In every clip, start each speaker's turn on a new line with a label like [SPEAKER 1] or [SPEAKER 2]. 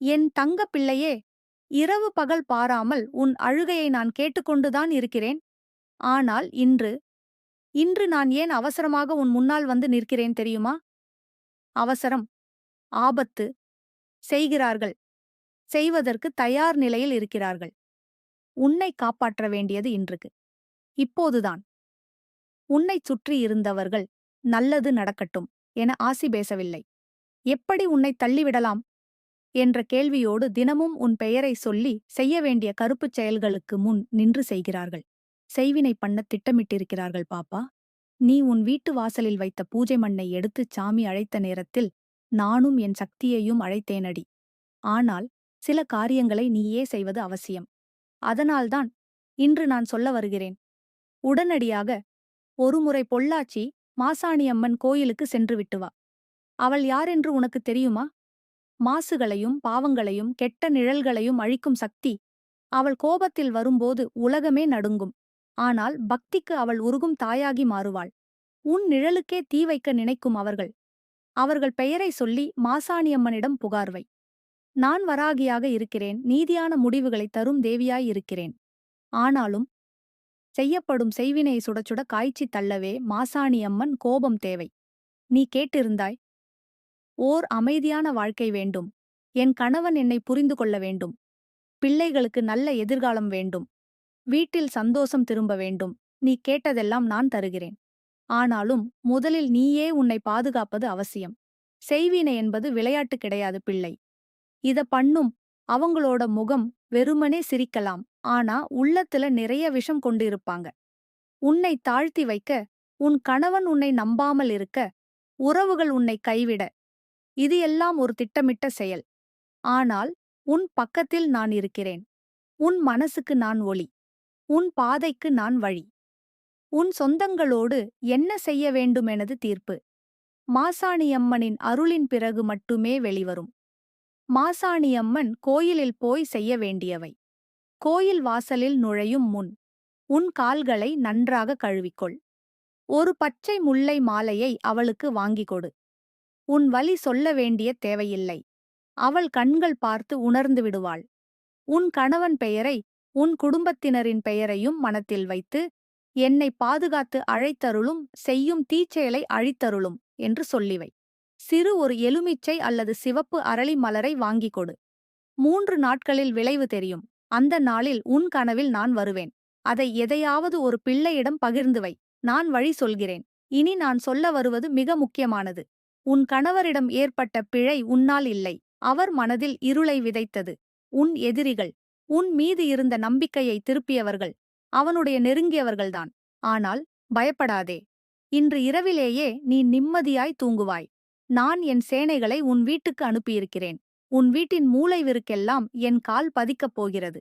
[SPEAKER 1] என் தங்க பிள்ளையே இரவு பகல் பாராமல் உன் அழுகையை நான் கேட்டுக்கொண்டுதான் இருக்கிறேன். ஆனால் இன்று இன்று நான் ஏன் அவசரமாக உன் முன்னால் வந்து நிற்கிறேன் தெரியுமா? அவசரம் ஆபத்து செய்கிறார்கள். செய்வதற்கு தயார் நிலையில் இருக்கிறார்கள். உன்னை காப்பாற்ற வேண்டியது இன்றுக்கு. இப்போதுதான். உன்னைச் சுற்றி இருந்தவர்கள் நல்லது நடக்கட்டும் என ஆசி பேசவில்லை. எப்படி உன்னை தள்ளிவிடலாம்? என்ற கேள்வியோடு தினமும் உன் பெயரை சொல்லி செய்ய வேண்டிய கருப்புச் செயல்களுக்கு முன் நின்று செய்கிறார்கள். செய்வினை பண்ண திட்டமிட்டிருக்கிறார்கள் பாப்பா. நீ உன் வீட்டு வாசலில் வைத்த பூஜை மண்ணை எடுத்துச் சாமி அழைத்த நேரத்தில் நானும் என் சக்தியையும் அழைத்தேனடி. ஆனால் சில காரியங்களை நீயே செய்வது அவசியம். அதனால்தான் இன்று நான் சொல்ல வருகிறேன். உடனடியாக ஒருமுறை பொள்ளாச்சி மாசாணியம்மன் கோயிலுக்கு சென்று விட்டு வா. அவள் யாரென்று உனக்கு தெரியுமா? மாசுகளையும் பாவங்களையும் கெட்ட நிழல்களையும் அழிக்கும் சக்தி. அவள் கோபத்தில் வரும்போது உலகமே நடுங்கும். ஆனால் பக்திக்கு அவள் உருகும் தாயாகி மாறுவாள். உன் நிழலுக்கே தீ வைக்க நினைக்கும் அவர்கள். அவர்கள் பெயரை சொல்லி மாசாணியம்மனிடம் புகார்வை. நான் வராகியாக இருக்கிறேன். நீதியான முடிவுகளை தரும் தேவியாய் இருக்கிறேன். ஆனாலும் செய்யப்படும் செய்வினை சுடச்சுட காய்ச்சித் தள்ளவே மாசாணியம்மன் கோபம் தேவை. நீ கேட்டிருந்தாய் ஓர் அமைதியான வாழ்க்கை வேண்டும். என் கணவன் என்னை புரிந்து கொள்ள வேண்டும். பிள்ளைகளுக்கு நல்ல எதிர்காலம் வேண்டும். வீட்டில் சந்தோஷம் திரும்ப வேண்டும். நீ கேட்டதெல்லாம் நான் தருகிறேன். ஆனாலும் முதலில் நீயே உன்னை பாதுகாப்பது அவசியம். செய்வினை என்பது விளையாட்டு கிடையாது பிள்ளை. இத பண்ணும் அவங்களோட முகம் வெறுமனே சிரிக்கலாம். ஆனா உள்ளத்துல நிறைய விஷம் கொண்டு இருப்பாங்க உன்னை தாழ்த்தி வைக்க உன் கணவன் உன்னை நம்பாமல் இருக்க உறவுகள் உன்னை கைவிட இது எல்லாம் ஒரு திட்டமிட்ட செயல். ஆனால் உன் பக்கத்தில் நான் இருக்கிறேன். உன் மனசுக்கு நான் ஒளி. உன் பாதைக்கு நான் வழி. உன் சொந்தங்களோடு என்ன செய்ய வேண்டுமெனது தீர்ப்பு? மாசாணியம்மனின் அருளின் பிறகு மட்டுமே வெளிவரும். மாசாணியம்மன் கோயிலில் போய் செய்ய வேண்டியவை. கோயில் வாசலில் நுழையும் முன் உன் கால்களை நன்றாக கழுவிக்கொள். ஒரு பச்சை முல்லை மாலையை அவளுக்கு வாங்கிக் கொடு. உன் வழி சொல்ல வேண்டிய தேவையில்லை. அவள் கண்கள் பார்த்து உணர்ந்து விடுவாள். உன் கணவன் பெயரை உன் குடும்பத்தினரின் பெயரையும் மனத்தில் வைத்து என்னை பாதுகாத்து அழைத்தருளும் செய்யும் தீச்செயலை அழித்தருளும் என்று சொல்லிவை. சிறு ஒரு எலுமிச்சை அல்லது சிவப்பு அரளி மலரை வாங்கிக் கொடு. மூன்று நாட்களில் விளைவு தெரியும். அந்த நாளில் உன் கனவில் நான் வருவேன். அதை எதையாவது ஒரு பிள்ளையிடம் பகிர்ந்து வை. நான் வழி சொல்கிறேன். இனி நான் சொல்ல வருவது மிக முக்கியமானது. உன் கணவரிடம் ஏற்பட்ட பிழை உன்னால் இல்லை. அவர் மனதில் இருளை விதைத்தது. உன் எதிரிகள் உன் மீது இருந்த நம்பிக்கையை திருப்பியவர்கள் அவனுடைய நெருங்கியவர்கள்தான். ஆனால் பயப்படாதே. இன்று இரவிலேயே நீ நிம்மதியாய் தூங்குவாய். நான் என் சேனைகளை உன் வீட்டுக்கு அனுப்பியிருக்கிறேன். உன் வீட்டின் மூளைவிருக்கெல்லாம் என் கால் பதிக்கப் போகிறது.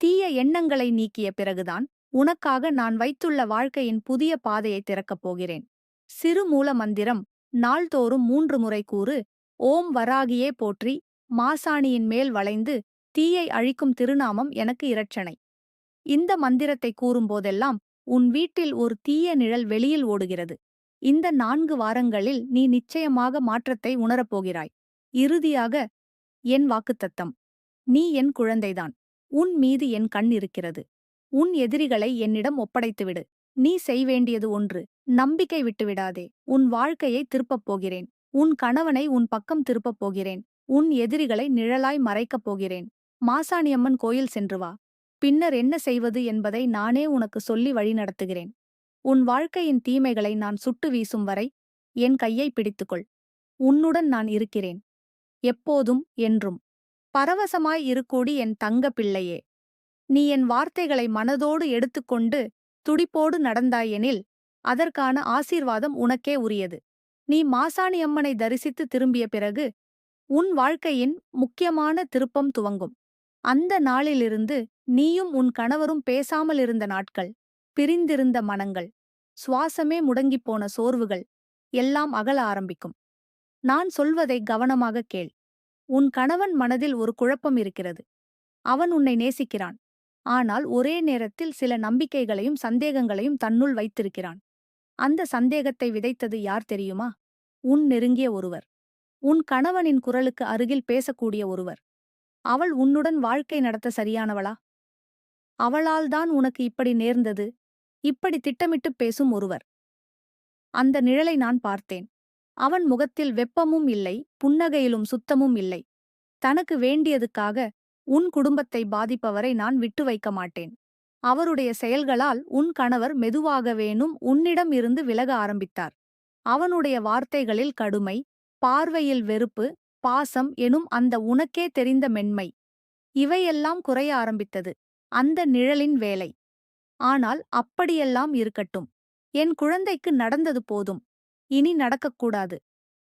[SPEAKER 1] தீய எண்ணங்களை நீக்கிய பிறகுதான் உனக்காக நான் வைத்துள்ள வாழ்க்கையின் புதிய பாதையை திறக்கப் போகிறேன். சிறு மூல மந்திரம் நாள்தோறும் மூன்று முறை கூறு ஓம் வராகியே போற்றி மாசாணியின் மேல் வளைந்து தீயை அழிக்கும் திருநாமம் எனக்கு இரட்சணை. இந்த மந்திரத்தை கூறும்போதெல்லாம் உன் வீட்டில் ஒரு தீய நிழல் வெளியில் ஓடுகிறது. இந்த நான்கு வாரங்களில் நீ நிச்சயமாக மாற்றத்தை உணரப்போகிறாய் இறுதியாக என் வாக்குத்தத்தம். நீ என் குழந்தைதான். உன் மீது என் கண் இருக்கிறது. உன் எதிரிகளை என்னிடம் ஒப்படைத்துவிடு. நீ செய்வேண்டியது ஒன்று. நம்பிக்கை விட்டுவிடாதே. உன் வாழ்க்கையை திருப்பப் போகிறேன். உன் கணவனை உன் பக்கம் திருப்பப் போகிறேன். உன் எதிரிகளை நிழலாய் மறைக்கப் போகிறேன். மாசாணியம்மன் கோயில் சென்று வா. பின்னர் என்ன செய்வது என்பதை நானே உனக்கு சொல்லி வழிநடத்துகிறேன் உன் வாழ்க்கையின் தீமைகளை நான் சுட்டு வீசும் வரை என் கையை பிடித்துக்கொள். உன்னுடன் நான் இருக்கிறேன். எப்போதும் என்றும். பரவசமாய் இருக்கூடி என் தங்க பிள்ளையே. நீ என் வார்த்தைகளை மனதோடு எடுத்துக்கொண்டு துடிப்போடு நடந்தாயெனில் அதற்கான ஆசீர்வாதம் உனக்கே உரியது. நீ மாசாணி அம்மனை தரிசித்து திரும்பிய பிறகு உன் வாழ்க்கையின் முக்கியமான திருப்பம் துவங்கும். அந்த நாளிலிருந்து நீயும் உன் கணவரும் பேசாமல் இருந்த நாட்கள் பிரிந்திருந்த மனங்கள் சுவாசமே முடங்கிப்போன சோர்வுகள் எல்லாம் அகல ஆரம்பிக்கும். நான் சொல்வதை கவனமாக கேள். உன் கணவன் மனதில் ஒரு குழப்பம் இருக்கிறது. அவன் உன்னை நேசிக்கிறான். ஆனால் ஒரே நேரத்தில் சில நம்பிக்கைகளையும் சந்தேகங்களையும் தன்னுள் வைத்திருக்கிறான். அந்த சந்தேகத்தை விதைத்தது யார் தெரியுமா? உன் நெருங்கிய ஒருவர். உன் கணவனின் குரலுக்கு அருகில் பேசக்கூடிய ஒருவர். அவள் உன்னுடன் வாழ்க்கை நடத்த சரியானவளா? அவளால்தான் உனக்கு இப்படி நேர்ந்தது. இப்படி திட்டமிட்டுப் பேசும் ஒருவர். அந்த நிழலை நான் பார்த்தேன். அவன் முகத்தில் வெப்பமும் இல்லை புன்னகையிலும் சுத்தமும் இல்லை. தனக்கு வேண்டியதுக்காக உன் குடும்பத்தை பாதிப்பவரை நான் விட்டு வைக்க மாட்டேன். அவருடைய செயல்களால் உன் கணவர் மெதுவாகவேனும் உன்னிடம் இருந்து விலக ஆரம்பித்தார். அவனுடைய வார்த்தைகளில் கடுமை பார்வையில் வெறுப்பு பாசம் எனும் அந்த உனக்கே தெரிந்த மென்மை. இவையெல்லாம் குறைய ஆரம்பித்தது. அந்த நிழலின் வேலை. ஆனால் அப்படியெல்லாம் இருக்கட்டும். என் குழந்தைக்கு நடந்தது போதும். இனி நடக்கக்கூடாது.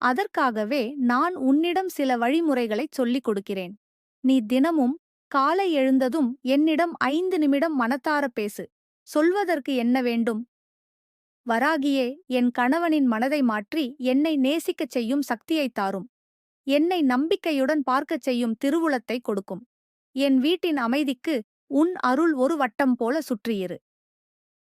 [SPEAKER 1] அதற்காகவே நான் உன்னிடம் சில வழிமுறைகளைச் சொல்லிக் கொடுக்கிறேன். நீ தினமும் காலை எழுந்ததும் என்னிடம் ஐந்து நிமிடம் மனத்தார பேசு. சொல்வதற்கு என்ன வேண்டும்? வராகியே என் கணவனின் மனதை மாற்றி என்னை நேசிக்கச் செய்யும் சக்தியைத் தாரும். என்னை நம்பிக்கையுடன் பார்க்கச் செய்யும் திருவுளத்தை கொடுக்கும். என் வீட்டின் அமைதிக்கு உன் அருள் ஒரு வட்டம் போல சுற்றியிரு.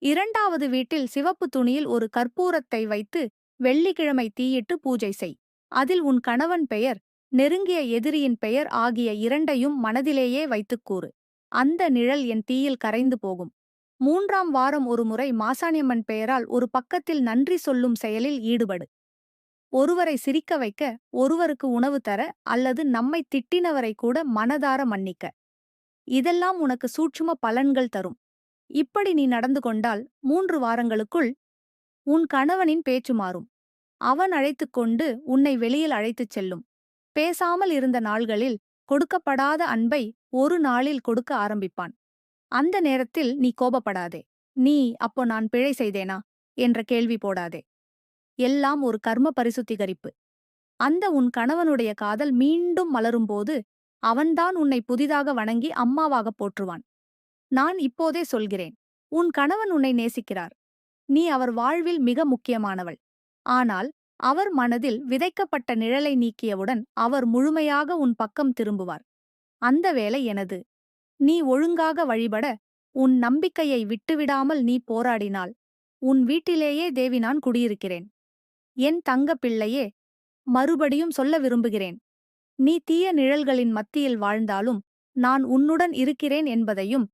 [SPEAKER 1] இரண்டாவது வீட்டில் சிவப்பு துணியில் ஒரு கற்பூரத்தை வைத்து வெள்ளிக்கிழமை தீயிட்டு பூஜை செய். அதில் உன் கணவன் பெயர் நெருங்கிய எதிரியின் பெயர் ஆகிய இரண்டையும் மனதிலேயே வைத்துக் கூறு. அந்த நிழல் என் தீயில் கரைந்து போகும். மூன்றாம் வாரம் ஒருமுறை மாசாணியம்மன் பெயரால் ஒரு பக்கத்தில் நன்றி சொல்லும் செயலில் ஈடுபடு. ஒருவரை சிரிக்க வைக்க ஒருவருக்கு உணவு தர அல்லது நம்மை திட்டினவரை கூட மனதார மன்னிக்க. இதெல்லாம் உனக்கு சூட்சும பலன்கள் தரும். இப்படி நீ நடந்து கொண்டால் மூன்று வாரங்களுக்குள் உன் கணவனின் பேச்சு மாறும். அவன் அழைத்துக் கொண்டு உன்னை வெளியில் அழைத்துச் செல்லும். பேசாமல் இருந்த நாள்களில் கொடுக்கப்படாத அன்பை ஒரு நாளில் கொடுக்க ஆரம்பிப்பான். அந்த நேரத்தில் நீ கோபப்படாதே. நீ அப்போ நான் பிழை செய்தேனா? என்ற கேள்வி போடாதே. எல்லாம் ஒரு கர்ம பரிசுத்திகரிப்பு. அந்த உன் கணவனுடைய காதல் மீண்டும் மலரும்போது அவன்தான் உன்னை புதிதாக வணங்கி அம்மாவாக போற்றுவான். நான் இப்போதே சொல்கிறேன் உன் கணவன் உன்னை நேசிக்கிறார். நீ அவர் வாழ்வில் மிக முக்கியமானவள். ஆனால் அவர் மனதில் விதைக்கப்பட்ட நிழலை நீக்கியவுடன் அவர் முழுமையாக உன் பக்கம் திரும்புவார். அந்த வேலை எனது. நீ ஒழுங்காக வழிபட உன் நம்பிக்கையை விட்டுவிடாமல் நீ போராடினால் உன் வீட்டிலேயே தேவி நான் குடியிருக்கிறேன். என் தங்க பிள்ளையே மறுபடியும் சொல்ல விரும்புகிறேன். நீ தீய நிழல்களின் மத்தியில் வாழ்ந்தாலும் நான் உன்னுடன் இருக்கிறேன் என்பதையும்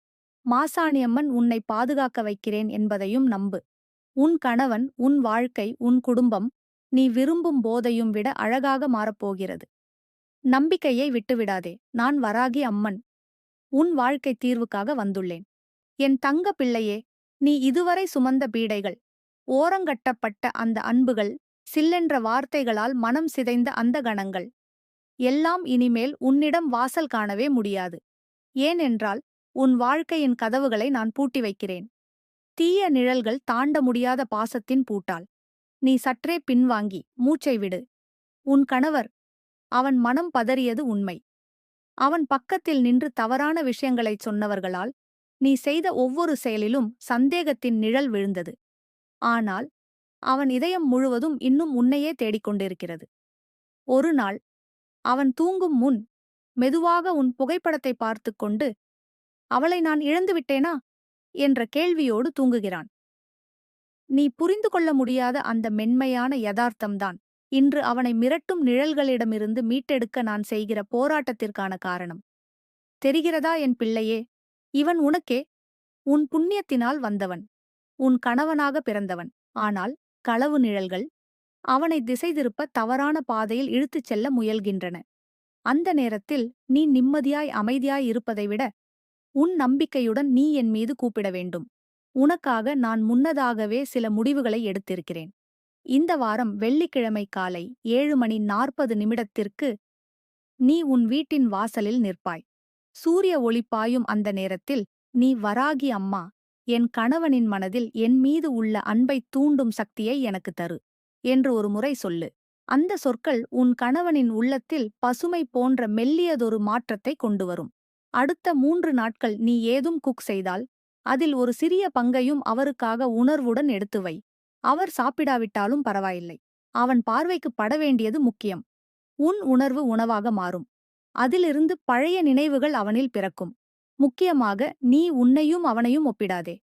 [SPEAKER 1] மாசாணியம்மன் உன்னை பாதுகாக்க வைக்கிறேன் என்பதையும் நம்பு. உன் கணவன் உன் வாழ்க்கை உன் குடும்பம் நீ விரும்பும் போதையும் விட அழகாக மாறப்போகிறது. நம்பிக்கையை விட்டுவிடாதே. நான் வராகி அம்மன். உன் வாழ்க்கை தீர்வுக்காக வந்துள்ளேன். என் தங்க பிள்ளையே நீ இதுவரை சுமந்த பீடைகள். ஓரங்கட்டப்பட்ட அந்த அன்புகள் சில்லென்ற வார்த்தைகளால் மனம் சிதைந்த அந்த கணங்கள். எல்லாம் இனிமேல் உன்னிடம் வாசல் காணவே முடியாது. ஏனென்றால் உன் வாழ்க்கையின் கதவுகளை நான் பூட்டி வைக்கிறேன். தீய நிழல்கள் தாண்ட முடியாத பாசத்தின் பூட்டால். நீ சற்றே பின்வாங்கி மூச்சை விடு. உன் கணவர் அவன் மனம் பதறியது உண்மை. அவன் பக்கத்தில் நின்று தவறான விஷயங்களைச் சொன்னவர்களால் நீ செய்த ஒவ்வொரு செயலிலும் சந்தேகத்தின் நிழல் விழுந்தது. ஆனால் அவன் இதயம் முழுவதும் இன்னும் உன்னையே தேடிக்கொண்டிருக்கிறது ஒரு நாள் அவன் தூங்கும் முன் மெதுவாக உன் புகைப்படத்தை பார்த்து கொண்டு அவளை நான் இழந்துவிட்டேனா என்ற கேள்வியோடு தூங்குகிறான். நீ புரிந்து கொள்ள முடியாத அந்த மென்மையான யதார்த்தம்தான். இன்று அவனை மிரட்டும் நிழல்களிடமிருந்து மீட்டெடுக்க நான் செய்கிற போராட்டத்திற்கான காரணம். தெரிகிறதா என் பிள்ளையே? இவன் உனக்கே? உன் புண்ணியத்தினால் வந்தவன். உன் கணவனாக பிறந்தவன். ஆனால் களவு நிழல்கள் அவனை திசை திருப்ப தவறான பாதையில் இழுத்துச் செல்ல முயல்கின்றன. அந்த நேரத்தில் நீ நிம்மதியாய் அமைதியாய் இருப்பதை விட உன் நம்பிக்கையுடன் நீ என் மீது கூப்பிட வேண்டும். உனக்காக நான் முன்னதாகவே சில முடிவுகளை எடுத்திருக்கிறேன். இந்த வாரம் வெள்ளிக்கிழமை காலை ஏழு மணி நாற்பது நிமிடத்திற்கு நீ உன் வீட்டின் வாசலில் நிற்பாய். சூரிய ஒளி பாயும் அந்த நேரத்தில் நீ வராகி அம்மா என் கணவனின் மனதில் என் மீது உள்ள அன்பை தூண்டும் சக்தியை எனக்கு தரு என்று ஒரு முறை சொல்லு. அந்த சொற்கள் உன் கணவனின் உள்ளத்தில் பசுமை போன்ற மெல்லியதொரு மாற்றத்தை கொண்டு வரும் அடுத்த மூன்று நாட்கள் நீ ஏதும் குக் செய்தால் அதில் ஒரு சிறிய பங்கையும் அவருக்காக உணர்வுடன் எடுத்து வை. அவர் சாப்பிடாவிட்டாலும் பரவாயில்லை. அவன் பார்வைக்கு பட வேண்டியது முக்கியம். உன் உணர்வு உணவாக மாறும். அதிலிருந்து பழைய நினைவுகள் அவனில் பிறக்கும். முக்கியமாக நீ உன்னையும் அவனையும் ஒப்பிடாதே.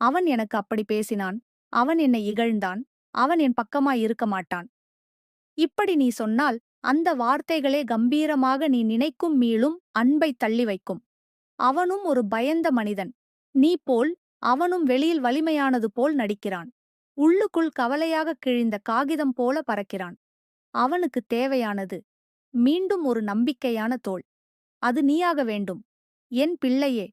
[SPEAKER 1] அவன் எனக்கு அப்படி பேசினான். அவன் என்னை இகழ்ந்தான். அவன் என் பக்கமாய் இருக்க மாட்டான். இப்படி நீ சொன்னால் அந்த வார்த்தைகளே கம்பீரமாக நீ நினைக்கும் மீளும் அன்பை தள்ளி வைக்கும். அவனும் ஒரு பயந்த மனிதன். நீ போல் அவனும் வெளியில் வலிமையானது போல் நடிக்கிறான். உள்ளுக்குள் கவலையாக கிழிந்த காகிதம் போல பறக்கிறான். அவனுக்கு தேவையானது மீண்டும் ஒரு நம்பிக்கையான தோள் அது நீயாக வேண்டும். என் பிள்ளையே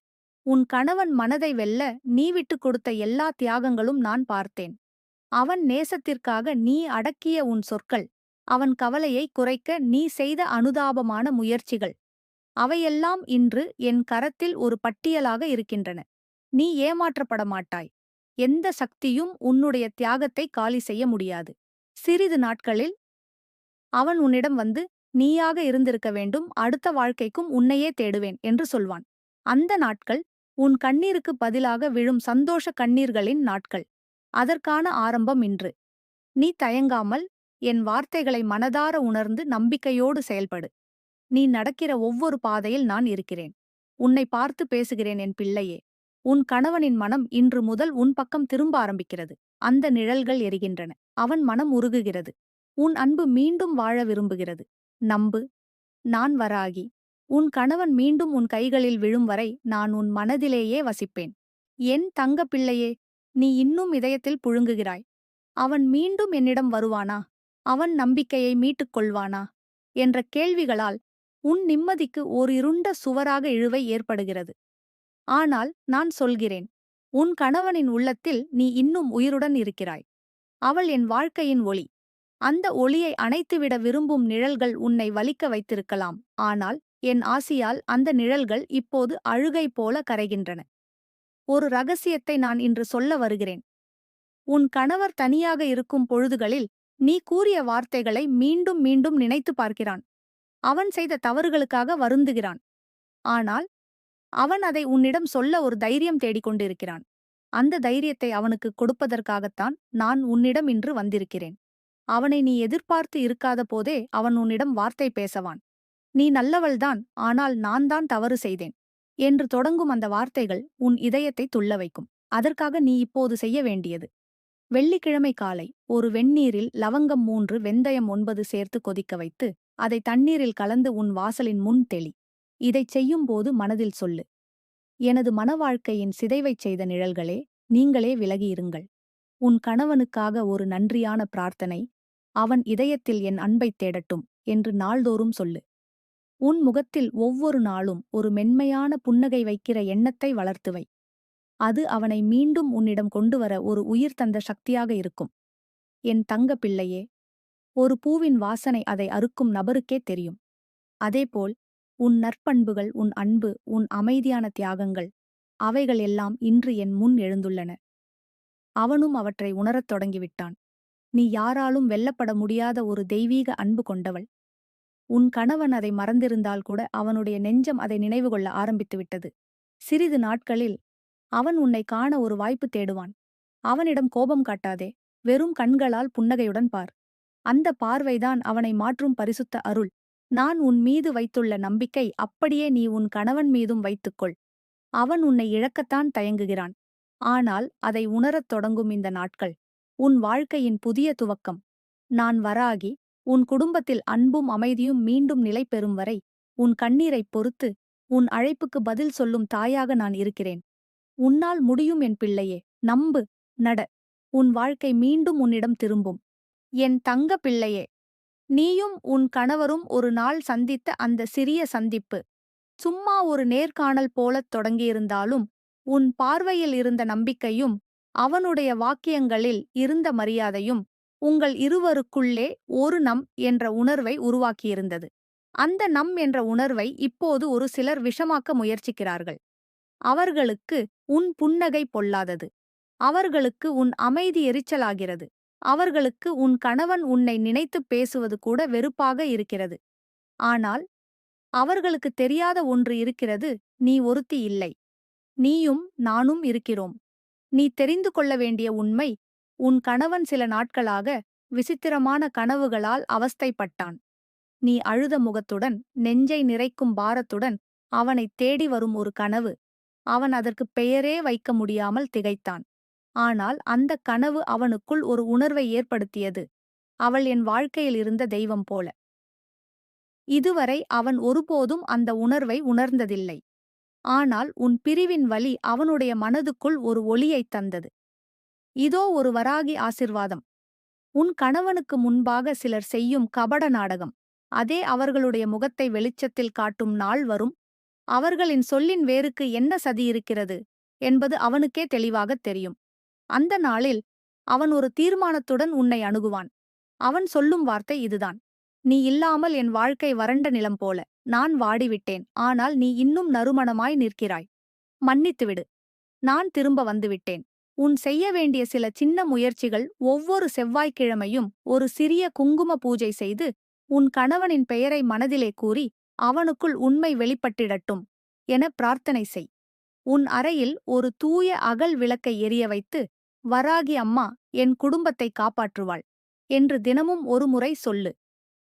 [SPEAKER 1] உன் கணவன் மனதை வெல்ல நீ விட்டுக் கொடுத்த எல்லா தியாகங்களும் நான் பார்த்தேன். அவன் நேசத்திற்காக நீ அடக்கிய உன் சொற்கள் அவன் கவலையை குறைக்க நீ செய்த அனுதாபமான முயற்சிகள். அவையெல்லாம் இன்று என் கரத்தில் ஒரு பட்டியலாக இருக்கின்றன. நீ ஏமாற்றப்பட மாட்டாய் எந்த சக்தியும் உன்னுடைய தியாகத்தை காலி செய்ய முடியாது. சிறிது நாட்களில் அவன் உன்னிடம் வந்து நீயாக இருந்திருக்க வேண்டும். அடுத்த வாழ்க்கைக்கும் உன்னையே தேடுவேன் என்று சொல்வான். அந்த நாட்கள் உன் கண்ணீருக்கு பதிலாக விழும் சந்தோஷ கண்ணீர்களின் நாட்கள். அதற்கான ஆரம்பம் இன்று. நீ தயங்காமல் என் வார்த்தைகளை மனதார உணர்ந்து நம்பிக்கையோடு செயல்படு. நீ நடக்கிற ஒவ்வொரு பாதையில் நான் இருக்கிறேன். உன்னை பார்த்து பேசுகிறேன் என் பிள்ளையே. உன் கணவனின் மனம் இன்று முதல் உன் பக்கம் திரும்ப ஆரம்பிக்கிறது. அந்த நிழல்கள் எரிகின்றன. அவன் மனம் உருகுகிறது. உன் அன்பு மீண்டும் வாழ விரும்புகிறது. நம்பு. நான் வராகி. உன் கணவன் மீண்டும் உன் கைகளில் விழும் வரை நான் உன் மனதிலேயே வசிப்பேன். என் தங்க பிள்ளையே நீ இன்னும் இதயத்தில் புழுங்குகிறாய். அவன் மீண்டும் என்னிடம் வருவானா? அவன் நம்பிக்கையை மீட்டுக் கொள்வானா என்ற கேள்விகளால் உன் நிம்மதிக்கு ஓர் இருண்ட சுவராக இழுவை ஏற்படுகிறது. ஆனால் நான் சொல்கிறேன் உன் கணவனின் உள்ளத்தில் நீ இன்னும் உயிருடன் இருக்கிறாய். அவள் என் வாழ்க்கையின் ஒளி. அந்த ஒளியை அணைத்துவிட விரும்பும் நிழல்கள் உன்னை வலிக்க வைத்திருக்கலாம். ஆனால் என் ஆசியால் அந்த நிழல்கள் இப்போது அழுகை போல கரைகின்றன. ஒரு ரகசியத்தை நான் இன்று சொல்ல வருகிறேன். உன் கணவர் தனியாக இருக்கும் பொழுதுகளில் நீ கூறிய வார்த்தைகளை மீண்டும் மீண்டும் நினைத்து பார்க்கிறான். அவன் செய்த தவறுகளுக்காக வருந்துகிறான். ஆனால் அவன் அதை உன்னிடம் சொல்ல ஒரு தைரியம் தேடிக் கொண்டிருக்கிறான். அந்த தைரியத்தை அவனுக்கு கொடுப்பதற்காகத்தான் நான் உன்னிடம் இன்று வந்திருக்கிறேன். அவனை நீ எதிர்பார்த்து இருக்காத போதே அவன் உன்னிடம் வார்த்தை பேசவான். நீ நல்லவள்தான் ஆனால் நான் தான் தவறு செய்தேன். என்று தொடங்கும் அந்த வார்த்தைகள் உன் இதயத்தை துள்ள வைக்கும். அதற்காக நீ இப்போது செய்ய வேண்டியது. வெள்ளிக்கிழமை காலை ஒரு வெந்நீரில் லவங்கம் மூன்று வெந்தயம் ஒன்பது சேர்த்து கொதிக்க வைத்து அதை தண்ணீரில் கலந்து உன் வாசலின் முன் தெளி. இதைச் செய்யும்போது மனதில் சொல்லு. எனது மனவாழ்க்கையின் சிதைவைச் செய்த நிழல்களே நீங்களே விலகியிருங்கள். உன் கணவனுக்காக ஒரு நன்றியான பிரார்த்தனை அவன் இதயத்தில் என் அன்பைத் தேடட்டும் என்று நாள்தோறும் சொல்லு. உன் முகத்தில் ஒவ்வொரு நாளும் ஒரு மென்மையான புன்னகை வைக்கிற எண்ணத்தை வளர்த்துவை அது அவனை மீண்டும் உன்னிடம் கொண்டுவர ஒரு உயிர் தந்த சக்தியாக இருக்கும். என் தங்க பிள்ளையே ஒரு பூவின் வாசனை அதை அறுக்கும் நபருக்கே தெரியும். அதேபோல் உன் நற்பண்புகள் உன் அன்பு உன் அமைதியான தியாகங்கள் அவைகள் எல்லாம் இன்று என் முன் எழுந்துள்ளன. அவனும் அவற்றை உணரத் தொடங்கிவிட்டான். நீ யாராலும் வெல்லப்பட முடியாத ஒரு தெய்வீக அன்பு கொண்டவள். உன் கணவன் அதை மறந்திருந்தால் கூட அவனுடைய நெஞ்சம் அதை நினைவு கொள்ள ஆரம்பித்துவிட்டது. சிறிது நாட்களில் அவன் உன்னை காண ஒரு வாய்ப்பு தேடுவான். அவனிடம் கோபம் காட்டாதே வெறும் கண்களால் புன்னகையுடன் பார். அந்த பார்வைதான் அவனை மாற்றும் பரிசுத்த அருள். நான் உன் மீது வைத்துள்ள நம்பிக்கை அப்படியே நீ உன் கணவன் மீதும் வைத்துக்கொள். அவன் உன்னை இழக்கத்தான் தயங்குகிறான். ஆனால் அதை உணரத் தொடங்கும் இந்த நாட்கள். உன் வாழ்க்கையின் புதிய துவக்கம். நான் வராகி உன் குடும்பத்தில் அன்பும் அமைதியும் மீண்டும் நிலை பெறும் வரை உன் கண்ணீரைப் பொறுத்து உன் அழைப்புக்கு பதில் சொல்லும் தாயாக நான் இருக்கிறேன். உன்னால் முடியும் என் பிள்ளையே நம்பு நட. உன் வாழ்க்கை மீண்டும் உன்னிடம் திரும்பும். என் தங்க பிள்ளையே நீயும் உன் கணவரும் ஒரு நாள் சந்தித்த அந்த சிறிய சந்திப்பு. சும்மா ஒரு நேர்காணல் போலத் தொடங்கியிருந்தாலும் உன் பார்வையில் இருந்த நம்பிக்கையும் அவனுடைய வாக்கியங்களில் இருந்த மரியாதையும் உங்கள் இருவருக்குள்ளே ஒரு நம் என்ற உணர்வை உருவாக்கியிருந்தது. அந்த நம் என்ற உணர்வை இப்போது ஒரு சிலர் விஷமாக்க முயற்சிக்கிறார்கள். அவர்களுக்கு உன் புன்னகை பொல்லாதது. அவர்களுக்கு உன் அமைதி எரிச்சலாகிறது. அவர்களுக்கு உன் கணவன் உன்னை நினைத்துப் பேசுவது கூட வெறுப்பாக இருக்கிறது. ஆனால் அவர்களுக்கு தெரியாத ஒன்று இருக்கிறது நீ ஒருத்தி இல்லை. நீயும் நானும் இருக்கிறோம். நீ தெரிந்து கொள்ள வேண்டிய உண்மை உன் கணவன் சில நாட்களாக விசித்திரமான கனவுகளால் அவஸ்தைப்பட்டான். நீ அழுத முகத்துடன் நெஞ்சை நிறைக்கும் பாரத்துடன் அவனைத் தேடி வரும் ஒரு கனவு. அவன் அதற்கு பெயரே வைக்க முடியாமல் திகைத்தான். ஆனால் அந்த கனவு அவனுக்குள் ஒரு உணர்வை ஏற்படுத்தியது. அவள் என் வாழ்க்கையில் இருந்த தெய்வம் போல. இதுவரை அவன் ஒருபோதும் அந்த உணர்வை உணர்ந்ததில்லை. ஆனால் உன் பிரிவின் வலி அவனுடைய மனதுக்குள் ஒரு ஒளியைத் தந்தது. இதோ ஒரு வராகி ஆசிர்வாதம். உன் கணவனுக்கு முன்பாக சிலர் செய்யும் கபட நாடகம். அதே அவர்களுடைய முகத்தை வெளிச்சத்தில் காட்டும் நாள் வரும். அவர்களின் சொல்லின் வேருக்கு என்ன சதி இருக்கிறது என்பது அவனுக்கே தெளிவாகத் தெரியும். அந்த நாளில் அவன் ஒரு தீர்மானத்துடன் உன்னை அணுகுவான். அவன் சொல்லும் வார்த்தை இதுதான். நீ இல்லாமல் என் வாழ்க்கை வறண்ட நிலம் போல. நான் வாடிவிட்டேன். ஆனால் நீ இன்னும் நறுமணமாய் நிற்கிறாய். மன்னித்துவிடு நான் திரும்ப வந்துவிட்டேன் உன் செய்ய வேண்டிய சில சின்ன முயற்சிகள் ஒவ்வொரு செவ்வாய்க்கிழமையும் ஒரு சிறிய குங்கும பூஜை செய்து உன் கணவனின் பெயரை மனதிலே கூறி அவனுக்குள் உண்மை வெளிப்பட்டிடட்டும் என பிரார்த்தனை செய். உன் அறையில் ஒரு தூய அகல் விளக்கை எரிய வைத்து வராகி அம்மா என் குடும்பத்தை காப்பாற்றுவாள். என்று தினமும் ஒருமுறை சொல்லு.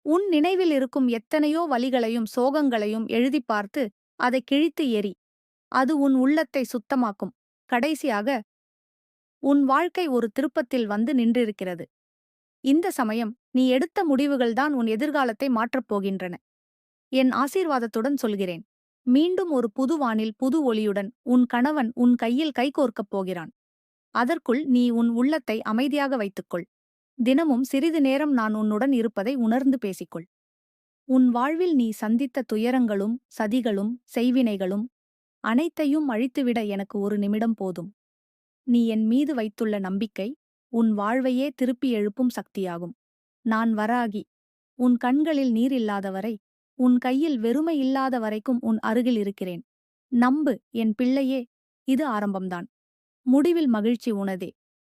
[SPEAKER 1] உன் நினைவில் இருக்கும் எத்தனையோ வலிகளையும் சோகங்களையும் எழுதிப் பார்த்து அதை கிழித்து எரி அது உன் உள்ளத்தை சுத்தமாக்கும். கடைசியாக உன் வாழ்க்கை ஒரு திருப்பத்தில் வந்து நின்றிருக்கிறது. இந்த சமயம் நீ எடுத்த முடிவுகள்தான் உன் எதிர்காலத்தை மாற்றப் போகின்றன. என் ஆசீர்வாதத்துடன் சொல்கிறேன். மீண்டும் ஒரு புது வானில் புது ஒளியுடன் உன் கணவன் உன் கையில் கைகோர்க்கப் போகிறான். அதற்குள் நீ உன் உள்ளத்தை அமைதியாக வைத்துக்கொள். தினமும் சிறிது நேரம் நான் உன்னுடன் இருப்பதை உணர்ந்து பேசிக்கொள். உன் வாழ்வில் நீ சந்தித்த துயரங்களும் சதிகளும் செய்வினைகளும் அனைத்தையும் அழித்துவிட எனக்கு ஒரு நிமிடம் போதும். நீ என் மீது வைத்துள்ள நம்பிக்கை உன் வாழ்வையே திருப்பி எழுப்பும் சக்தியாகும். நான் வராகி உன் கண்களில் நீர் இல்லாதவரை உன் கையில் வெறுமை இல்லாத வரைக்கும் உன் அருகில் இருக்கிறேன். நம்பு என் பிள்ளையே இது ஆரம்பம்தான். முடிவில் மகிழ்ச்சி உனதே